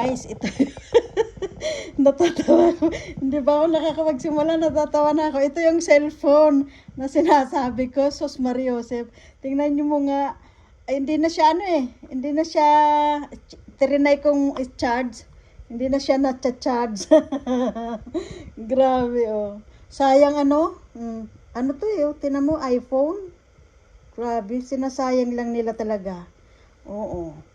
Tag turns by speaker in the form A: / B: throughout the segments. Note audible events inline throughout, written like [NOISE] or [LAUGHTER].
A: Guys, ito [LAUGHS] natatawa ako. Hindi ba ako nakakapagsimula? Natatawa na ako. Ito yung cellphone na sinasabi ko, Sos Mariosep. Tingnan nyo mo nga. Ay, hindi na siya ano eh. Hindi na siya, trinay kong i-charge. Hindi na siya na-charge. [LAUGHS] Grabe oh. Sayang ano? Mm. Ano to eh? oh. Tinan mo, iPhone. Grabe, sinasayang lang nila talaga. Oo.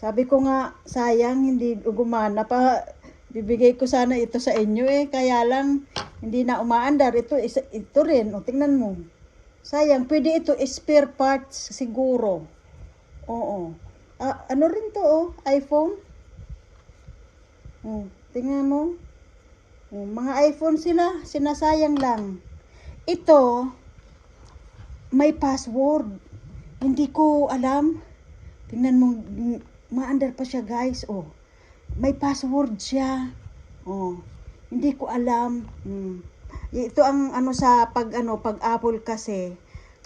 A: Sabi ko nga, sayang, hindi gumana pa. Bibigay ko sana ito sa inyo eh. Kaya lang, hindi na umaandar. Ito, isa, ito rin. O, tingnan mo. Sayang, pwede ito spare parts siguro. Oo. Ah, ano rin to oh, iPhone? Oh, tingnan mo. Oh, mga iPhone sila, sinasayang lang. Ito, may password. Hindi ko alam. Tingnan mo, maandar pa siya guys. Oh, may password siya. Oh, hindi ko alam. Hmm. Ito ang ano sa pag ano pag Apple kasi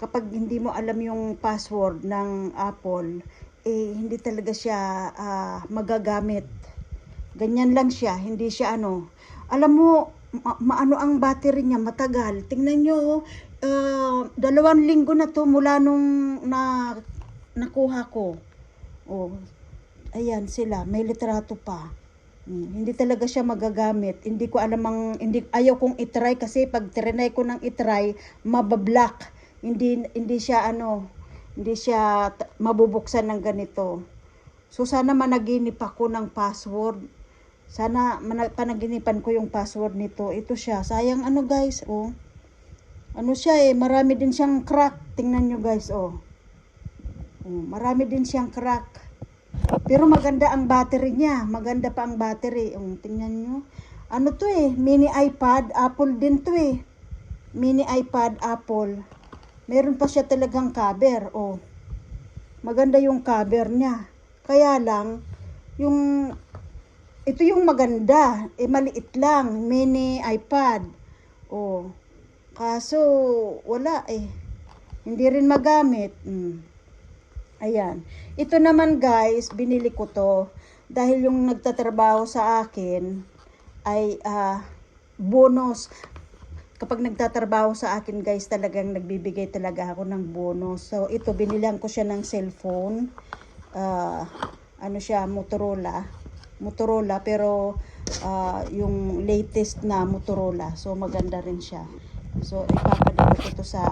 A: kapag hindi mo alam yung password ng Apple eh hindi talaga siya ah, magagamit. Ganyan lang siya, hindi siya ano. Alam mo, ma- maano ang battery niya, matagal. Tingnan nyo, uh, dalawang linggo na to mula nung na, nakuha ko. Oh, ayan sila, may litrato pa. Hmm, hindi talaga siya magagamit. Hindi ko alam ang, hindi, ayaw kong itry kasi pag trinay ko ng itry, mabablock. Hindi, hindi siya ano, hindi siya mabubuksan ng ganito. So sana managinip ako ng password. Sana panaginipan ko yung password nito. Ito siya. Sayang ano guys, oh. Ano siya eh, marami din siyang crack. Tingnan nyo guys, oh. oh marami din siyang crack. Pero maganda ang battery niya. Maganda pa ang battery. Oh, tingnan nyo. Ano to eh, mini iPad, Apple din to eh. Mini iPad, Apple. Meron pa siya talagang cover, oh. Maganda yung cover niya. Kaya lang, yung ito yung maganda, eh maliit lang, mini iPad. Oh. Kaso wala eh. Hindi rin magamit. Mm. Ayan. Ito naman guys, binili ko to dahil yung nagtatrabaho sa akin ay ah, bonus. Kapag nagtatrabaho sa akin guys, talagang nagbibigay talaga ako ng bonus. So ito, binilihan ko siya ng cellphone. Ah, ano siya, Motorola. Motorola pero ah, yung latest na Motorola. So maganda rin siya. So ipapadala ko ito sa,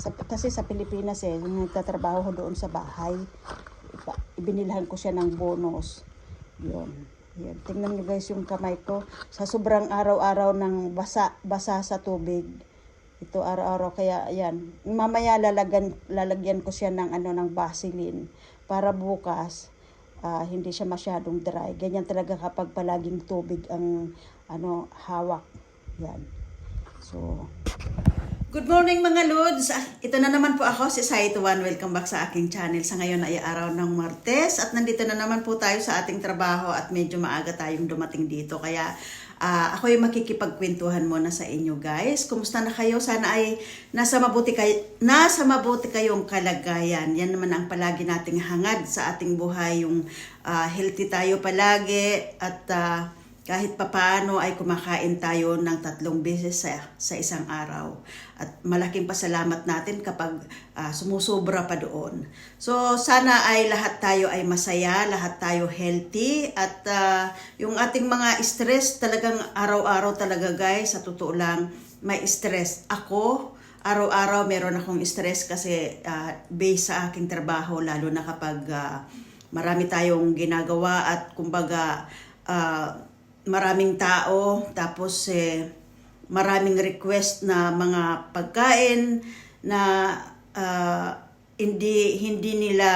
A: sa kasi sa Pilipinas eh, nagtatrabaho ko doon sa bahay. Ibinilhan ko siya ng bonus. Yun. Yan. Tingnan nyo guys yung kamay ko. Sa sobrang araw-araw ng basa, basa sa tubig. Ito araw-araw kaya yan. Mamaya lalagyan, lalagyan ko siya ng ano ng Vaseline para bukas ah, hindi siya masyadong dry. Ganyan talaga kapag palaging tubig ang ano hawak. Yan. So, Good morning mga Lods! Ah, Ito na naman po ako, si Saito One. Welcome back sa aking channel. Sa ngayon ay araw ng Martes at nandito na naman po tayo sa ating trabaho at medyo maaga tayong dumating dito. Kaya ah, ako ay makikipagkwentuhan muna sa inyo guys. Kumusta na kayo? Sana ay nasa mabuti, kay nasa mabuti kayong kalagayan. Yan naman ang palagi nating hangad sa ating buhay. Yung ah, healthy tayo palagi at ah, kahit papaano ay kumakain tayo ng tatlong beses sa, sa isang araw. At malaking pasalamat natin kapag ah, sumusobra pa doon. So sana ay lahat tayo ay masaya, lahat tayo healthy at ah, yung ating mga stress talagang araw-araw talaga guys, sa totoo lang may stress. Ako, araw-araw meron akong stress kasi ah, based sa aking trabaho lalo na kapag ah, marami tayong ginagawa at kumbaga ah, maraming tao tapos eh, maraming request na mga pagkain na ah, hindi hindi nila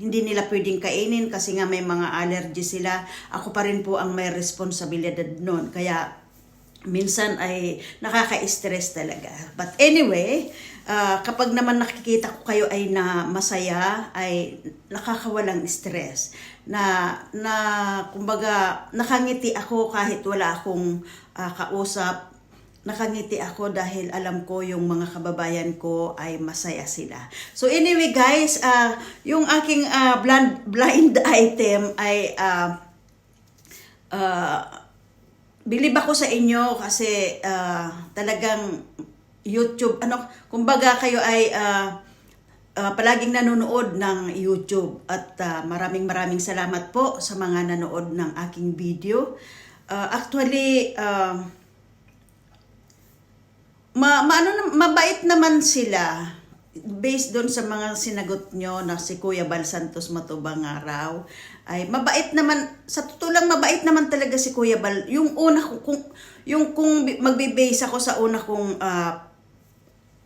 A: hindi nila pwedeng kainin kasi nga may mga allergy sila ako pa rin po ang may responsibilidad noon kaya minsan ay nakaka-stress talaga. But anyway, ah, kapag naman nakikita ko kayo ay na masaya, ay nakakawalang stress. Na, na kumbaga, nakangiti ako kahit wala akong ah, kausap. Nakangiti ako dahil alam ko yung mga kababayan ko ay masaya sila. So anyway guys, ah, yung aking ah, blind, blind [LAUGHS] item ay... ah,
B: ah, bilib ako sa inyo kasi ah, talagang YouTube, ano, kumbaga kayo ay ah, ah, palaging nanonood ng YouTube. At ah, maraming maraming salamat po sa mga nanood ng aking video. Ah, actually, ah, ma, ma ano, nam- mabait naman sila. Based doon sa mga sinagot nyo na si Kuya Bal Santos Matubang nga raw ay mabait naman sa totoo mabait naman talaga si Kuya Bal. Yung una kung yung kung bi- magbe-base ako sa una kong ah,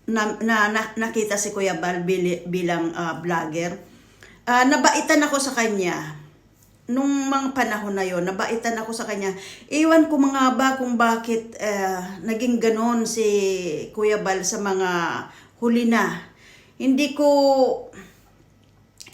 B: na, na, na- nakita si Kuya Bal bilang ah, vlogger ah, nabaitan ako sa kanya nung mga panahon na yon nabaitan ako sa kanya. Iwan ko mga ba kung bakit eh, naging ganon si Kuya Bal sa mga huli na. Hindi ko,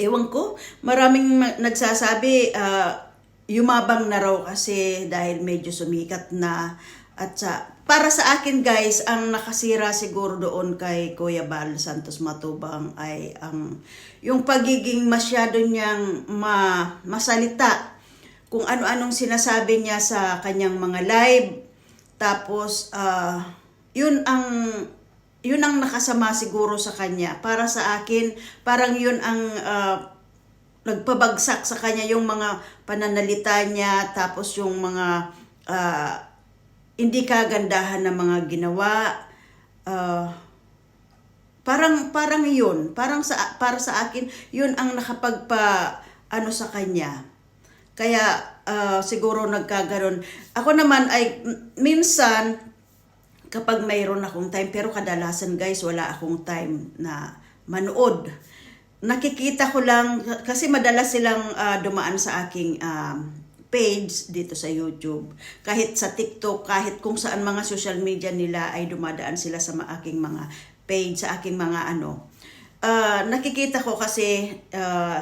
B: ewan ko, maraming ma- nagsasabi, ah, yumabang na raw kasi dahil medyo sumikat na. At sa, para sa akin guys, ang nakasira siguro doon kay Kuya Bal Santos Matubang ay ang yung pagiging masyado niyang ma, masalita kung ano-anong sinasabi niya sa kanyang mga live. Tapos, ah, yun ang yun ang nakasama siguro sa kanya. Para sa akin, parang yun ang ah, nagpabagsak sa kanya yung mga pananalita niya, tapos yung mga ah, hindi kagandahan na mga ginawa. ah, parang parang yun, parang sa para sa akin, yun ang nakapagpa ano sa kanya. Kaya ah, siguro nagkagaron. Ako naman ay minsan kapag mayroon akong time, pero kadalasan guys, wala akong time na manood. Nakikita ko lang, kasi madalas silang ah, dumaan sa aking um, page dito sa YouTube. Kahit sa TikTok, kahit kung saan mga social media nila ay dumadaan sila sa aking mga page, sa aking mga ano. Ah, nakikita ko kasi ah,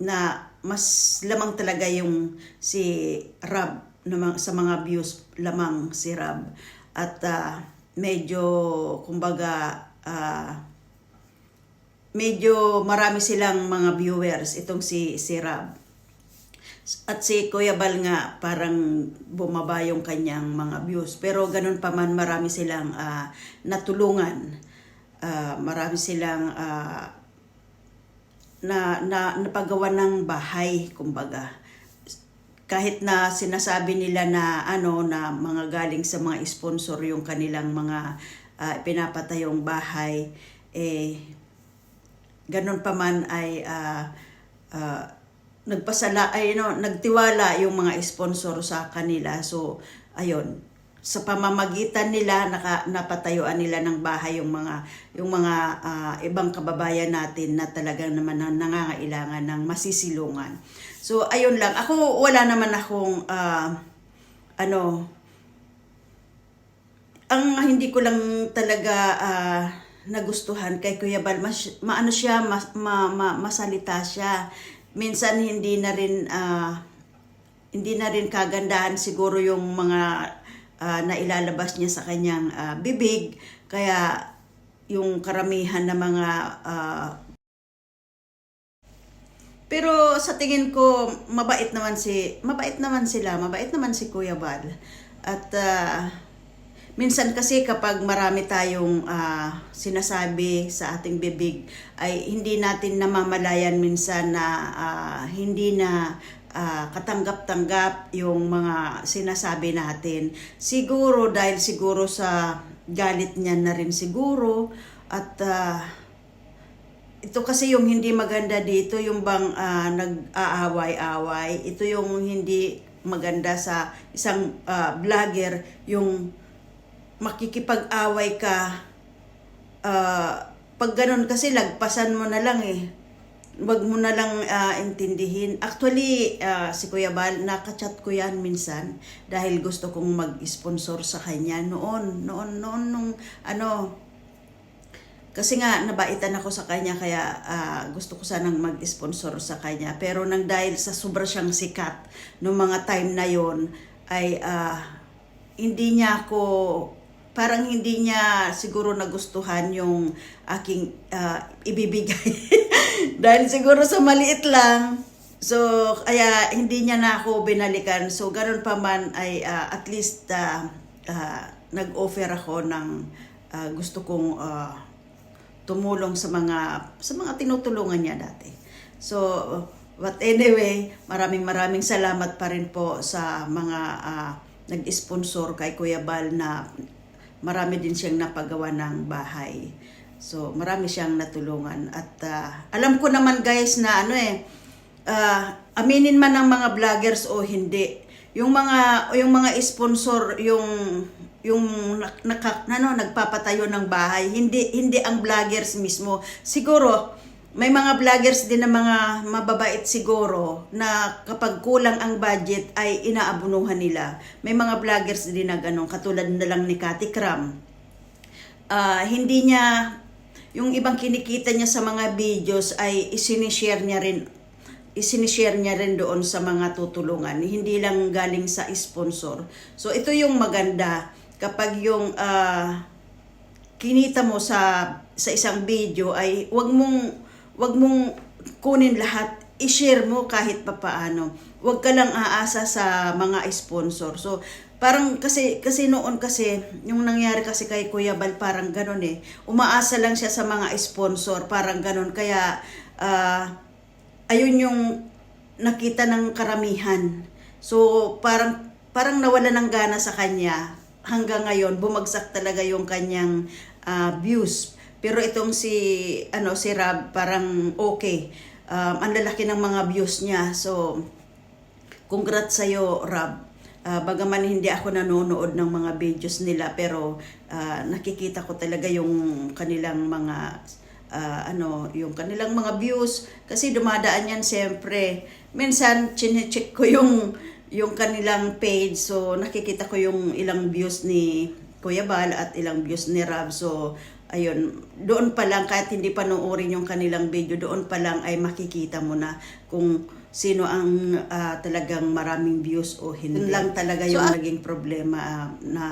B: na mas lamang talaga yung si Rab sa mga views lamang si Rab at ah, medyo kumbaga ah, medyo marami silang mga viewers itong si si Rab at si Kuya Bal nga parang bumaba yung kanyang mga views pero ganun pa man marami silang ah, natulungan Ah, marami silang ah, na, na napagawa ng bahay, kumbaga. Kahit na sinasabi nila na ano na mga galing sa mga sponsor yung kanilang mga uh, pinapatayong bahay, eh ganun pa man ay ah, ah, nagpasala ay no, nagtiwala yung mga sponsor sa kanila. So ayun, sa pamamagitan nila naka, napatayuan nila ng bahay yung mga yung mga ah, ibang kababayan natin na talagang naman na nangangailangan ng masisilungan. So ayun lang. Ako wala naman akong ah, ano ang hindi ko lang talaga ah, nagustuhan kay Kuya Bal, mas, maano siya, mas, ma, ma- masalita siya. Minsan hindi na rin ah, hindi na rin kagandahan siguro yung mga ah, na ilalabas niya sa kanyang ah, bibig. Kaya yung karamihan na mga ah, pero sa tingin ko mabait naman si mabait naman sila, mabait naman si Kuya Bal. At ah, minsan kasi kapag marami tayong ah, sinasabi sa ating bibig ay hindi natin namamalayan minsan na ah, hindi na ah, katanggap-tanggap yung mga sinasabi natin. Siguro dahil siguro sa galit niya na rin siguro at ah, ito kasi yung hindi maganda dito, yung bang ah, nag-aaway-away. Ito yung hindi maganda sa isang ah, vlogger, yung makikipag-away ka. ah, pag ganun kasi, lagpasan mo na lang eh. Wag mo na lang ah, intindihin. Actually, ah, si Kuya Bal, nakachat ko yan minsan dahil gusto kong mag-sponsor sa kanya noon. Noon, noon, nung ano, kasi nga nabaitan ako sa kanya kaya ah, gusto ko sanang mag-sponsor sa kanya. Pero nang dahil sa sobra siyang sikat noong mga time na yon ay ah, hindi niya ako parang hindi niya siguro nagustuhan yung aking ah, ibibigay. [LAUGHS] dahil siguro sa maliit lang So, kaya hindi niya na ako binalikan. So, ganun pa man ay ah, at least ah, ah, nag-offer ako ng ah, gusto kong ah, tumulong sa mga sa mga tinutulungan niya dati. So, but anyway, maraming maraming salamat pa rin po sa mga ah, nag-sponsor kay Kuya Bal na marami din siyang napagawa ng bahay. So, marami siyang natulungan. At ah, alam ko naman guys na ano eh, ah, aminin man ng mga vloggers o hindi, yung mga yung mga sponsor yung yung nak- naka, ano, nagpapatayo ng bahay, hindi hindi ang vloggers mismo. Siguro may mga vloggers din na mga mababait siguro na kapag kulang ang budget ay inaabunuhan nila. May mga vloggers din na ganun, katulad na lang ni Kati Kram ah, hindi niya, yung ibang kinikita niya sa mga videos ay isinishare niya rin, isinishare niya rin doon sa mga tutulungan. Hindi lang galing sa sponsor. So, ito yung maganda kapag yung ah, kinita mo sa sa isang video ay wag mong wag mong kunin lahat i-share mo kahit papaano. Huwag ka lang aasa sa mga sponsor. So, parang kasi kasi noon kasi yung nangyari kasi kay Kuya Bal parang ganun eh. Umaasa lang siya sa mga sponsor, parang ganun. Kaya ah, ayun yung nakita ng karamihan. So, parang parang nawala ng gana sa kanya. Hanggang ngayon, bumagsak talaga yung kanyang ah, views. Pero itong si ano si Rab parang okay. Um, ang lalaki ng mga views niya. So, congrats sa'yo, Rab. Ah, bagaman hindi ako nanonood ng mga videos nila, pero ah, nakikita ko talaga yung kanilang mga ah, ano, yung kanilang mga views kasi dumadaan yan siyempre. Minsan chine-check ko yung yung kanilang page so nakikita ko yung ilang views ni Kuya Bal at ilang views ni Rab. So ayun, doon pa lang kahit hindi pa noorin yung kanilang video, doon pa lang ay makikita mo na kung sino ang ah, talagang maraming views o hindi. Yun lang talaga yung naging problema ah, na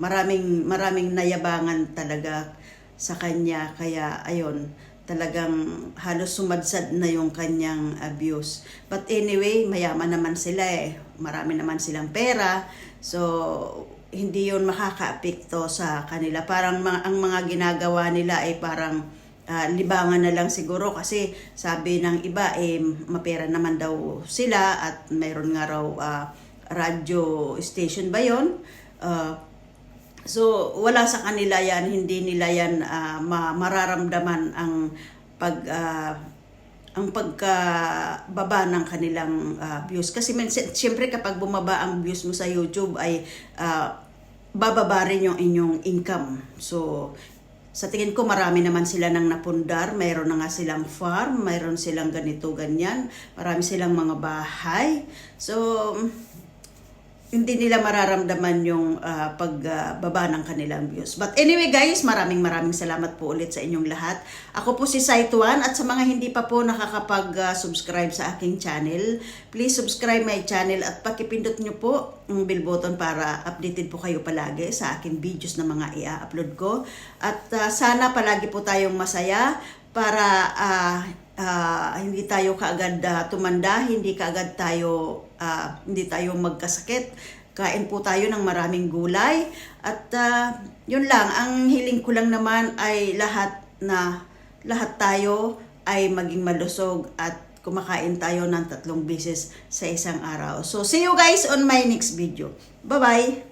B: maraming maraming nayabangan talaga sa kanya kaya ayun talagang halos sumadsad na yung kanyang abuse. But anyway, mayaman naman sila eh. Marami naman silang pera. So, hindi yun makakaapekto sa kanila. Parang mga, ang mga ginagawa nila ay parang ah, libangan na lang siguro kasi sabi ng iba eh mapera naman daw sila at mayroon nga raw ah, radio station ba yon So, wala sa kanila yan, hindi nila yan ah, ma- mararamdaman ang pag ah, ang pagkababa ng kanilang ah, views. Kasi minsan, siyempre kapag bumaba ang views mo sa YouTube ay ah, bababa rin yung inyong income. So, sa tingin ko marami naman sila nang napundar, mayroon na nga silang farm, mayroon silang ganito, ganyan, marami silang mga bahay. So, hindi nila mararamdaman yung ah, pagbaba ng kanilang views. But anyway guys, maraming maraming salamat po ulit sa inyong lahat. Ako po si Saituan at sa mga hindi pa po nakakapag-subscribe sa aking channel, please subscribe my channel at pakipindot nyo po ang bell button para updated po kayo palagi sa aking videos na mga i-upload ko. At ah, sana palagi po tayong masaya para ah, ah, hindi tayo kaagad ah, tumanda, hindi kaagad tayo ah, hindi tayo magkasakit. Kain po tayo ng maraming gulay at ah, yun lang ang hiling ko lang naman ay lahat na lahat tayo ay maging malusog at kumakain tayo ng tatlong beses sa isang araw. So see you guys on my next video. Bye-bye.